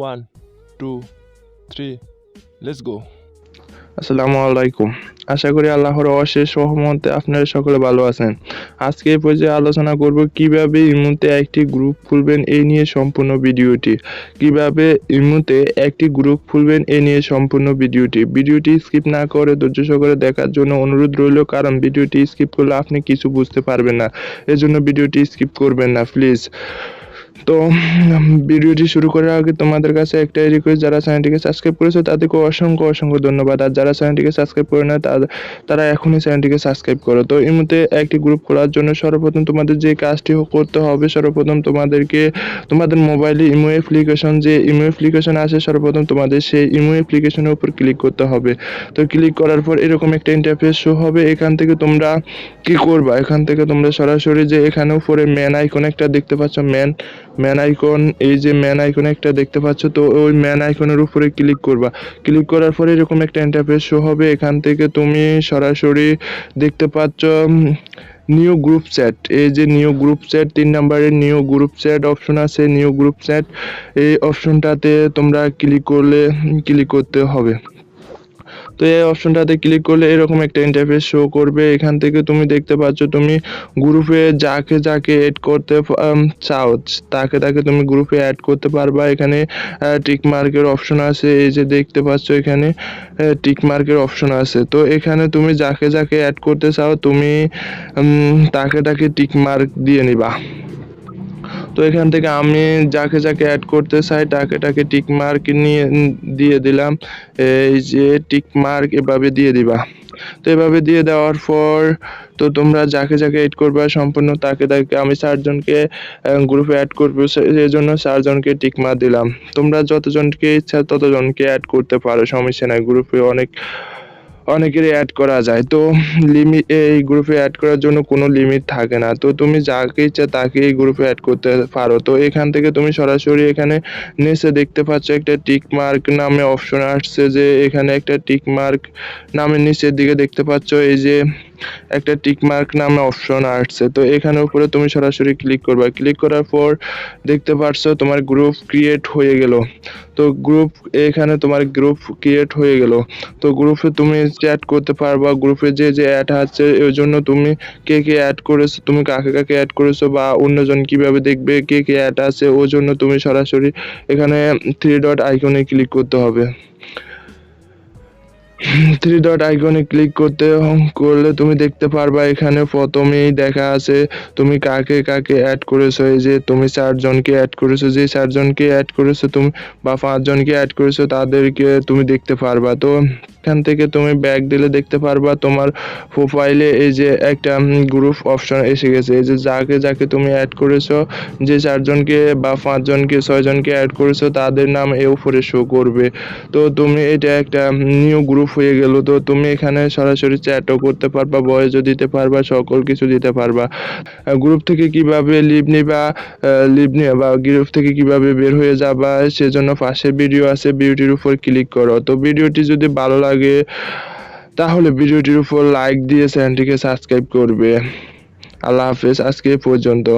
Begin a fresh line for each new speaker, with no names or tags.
One two three let's go
আসসালামু আলাইকুম। আশা করি আল্লাহর অশেষ সহমতে আপনারা সকলে ভালো আছেন। আজকে এই পর্যায়ে আলোচনা করব কীভাবে ইমুতে একটি গ্রুপ খুলবেন এই নিয়ে সম্পূর্ণ ভিডিওটি। কীভাবে ইমুতে একটি গ্রুপ খুলবেন এই নিয়ে সম্পূর্ণ ভিডিওটি। ভিডিওটি স্কিপ না করে ধৈর্য সহকারে দেখার জন্য অনুরোধ রইল, কারণ ভিডিওটি স্কিপ করলে আপনি কিছু বুঝতে পারবেন না। এজন্য ভিডিওটি স্কিপ করবেন না প্লিজ তো ভিডিওটি শুরু করার আগে তোমাদের কাছে একটাই রিকোয়েস্ট যারা চ্যানেলটিকে সাবস্ক্রাইব করেছ, তাদেরকে অসংখ্য অসংখ্য ধন্যবাদ। আর যারা চ্যানেলটিকে সাবস্ক্রাইব করে না তারা এখনই চ্যানেলটিকে সাবস্ক্রাইব করো। তো এই মুহূর্তে একটি গ্রুপ খোলার জন্য সর্বপ্রথম তোমাদের যে কাজটি করতে হবে, সর্বপ্রথম তোমাদেরকে, তোমাদের মোবাইলে ইমো অ্যাপ্লিকেশন যে ইমো অ্যাপ্লিকেশন আছে, সর্বপ্রথম তোমাদের সেই ইমো অ্যাপ্লিকেশনের উপর ক্লিক করতে হবে। তো ক্লিক করার পর এরকম একটা ইন্টারফেস শো হবে, এখান থেকে তোমরা কি করবা? এখান থেকে তোমরা সরাসরি যে এখানে উপরে ম্যান আইকন একটা দেখতে পাচ্ছ ম্যান ম্যান আইকন, এই যে ম্যান আইকন একটা দেখতে পাচ্ছ, তো ওই ম্যান আইকনের উপরে ক্লিক করবা। ক্লিক করার পরে এরকম একটা ইন্টারফেস শো হবে, এখান থেকে তুমি সরাসরি দেখতে পাচ্ছ নিউ গ্রুপ চ্যাট এই যে নিউ গ্রুপ চ্যাট তিন নম্বরের নিউ গ্রুপ চ্যাট অপশন আছে নিউ গ্রুপ চ্যাট এই অপশনটাতে তোমরা ক্লিক করলে ক্লিক করতে হবে। তো এই অপশনটাতে ক্লিক করলে এরকম একটা ইন্টারফেস শো করবে। এখান থেকে তুমি দেখতে পাচ্ছ তুমি গ্রুপে যাকে যাকে এড করতে চাও, তাকে তাকে তুমি গ্রুপে অ্যাড করতে পারবা। এখানে টিক মার্কের অপশন আছে, এই যে দেখতে পাচ্ছ এখানে টিক মার্কের অপশন আছে। তো এখানে তুমি যাকে যাকে অ্যাড করতে চাও, তুমি তাকে তাকে টিক মার্ক দিয়ে নিবা। তো এখান থেকে আমি যাকে যাকে অ্যাড করতে চাই, তাকে তাকে টিক মার্ক নিয়ে, দিয়ে দিলাম। এই যে টিক মার্ক এভাবে দিয়ে দিবা। তো এভাবে দিয়ে দেওয়ার পর, তো তোমরা যাকে যাকে এড করবে সম্পূর্ণ, তাকে তাকে আমি চারজনকে গ্রুপে অ্যাড করব। সেই জন্য চারজনকে টিক মার দিলাম। তোমরা যতজনকে ইচ্ছা ততজনকে অ্যাড করতে পারো, সমস্যা নাই। গ্রুপে অনেক অনেকেরই অ্যাড করা যায়। তো লিমিট এই গ্রুপে অ্যাড করার জন্য কোনো লিমিট থাকে না। তো তুমি যাকে ইচ্ছা তাকে এই গ্রুপে অ্যাড করতে পারো। তো এখান থেকে তুমি সরাসরি এখানে নিচে দেখতে পাচ্ছ একটা টিক মার্ক নামে অপশন আসছে যে এখানে একটা টিক মার্ক নামে নিচের দিকে দেখতে পাচ্ছ। এই যে একটা টিক মার্ক নামে অপশন আসছে। তো এখানে উপরে তুমি সরাসরি ক্লিক করবা। ক্লিক করার পর দেখতে পাচ্ছ তোমার গ্রুপ ক্রিয়েট হয়ে গেল। তো গ্রুপ এখানে তোমার গ্রুপ ক্রিয়েট হয়ে গেল। তো গ্রুপে তুমি চ্যাট করতে পারবা। গ্রুপে যে যে অ্যাড আছে এর জন্য তুমি কে কে অ্যাড করেছ, তুমি কাকে কাকে অ্যাড করেছ বা অন্যজন কীভাবে দেখবে কে কে অ্যাড আছে ওর জন্য তুমি সরাসরি এখানে থ্রি ডট আইকনে ক্লিক করতে হবে। থ্রি ডট আইকনে ক্লিক করতে করলে তুমি দেখতে পারবা এখানে প্রথমেই দেখা আছে তুমি কাকে কাকে অ্যাড করেছ, এই যে তুমি চারজনকে অ্যাড করেছ, যে চারজনকে অ্যাড করেছ, তুমি বা পাঁচজনকে অ্যাড করেছ, তাদেরকে তুমি দেখতে পারবা। তো এখান থেকে তুমি ব্যাক দিলে দেখতে পারবা তোমার প্রোফাইলে এই যে একটা গ্রুপ অপশন এসে গেছে। এই যে যাকে যাকে তুমি অ্যাড করেছ, যে চারজনকে বা পাঁচজনকে, ছয়জনকে অ্যাড করেছ, তাদের নাম এ উপরে শো করবে। তো তুমি এটা একটা নিউ গ্রুপ হয়ে গেল। তো তুমি এখানে সরাসরি চ্যাটও করতে পারবা ভয়েসও দিতে পারবা, সকল কিছু দিতে পারবা। গ্রুপ থেকে কীভাবে লিভ নিবা লিভ নিয়ে বা গ্রুপ থেকে কীভাবে বের হয়ে যাবা, সেজন্য পাশে ভিডিও আছে ভিডিওটির উপর ক্লিক করো। তো ভিডিওটি যদি ভালো লাগে তাহলে ভিডিওটির উপর লাইক দিয়ে চ্যানেলটিকে সাবস্ক্রাইব করবে। আল্লাহ হাফেজ আজকে পর্যন্ত।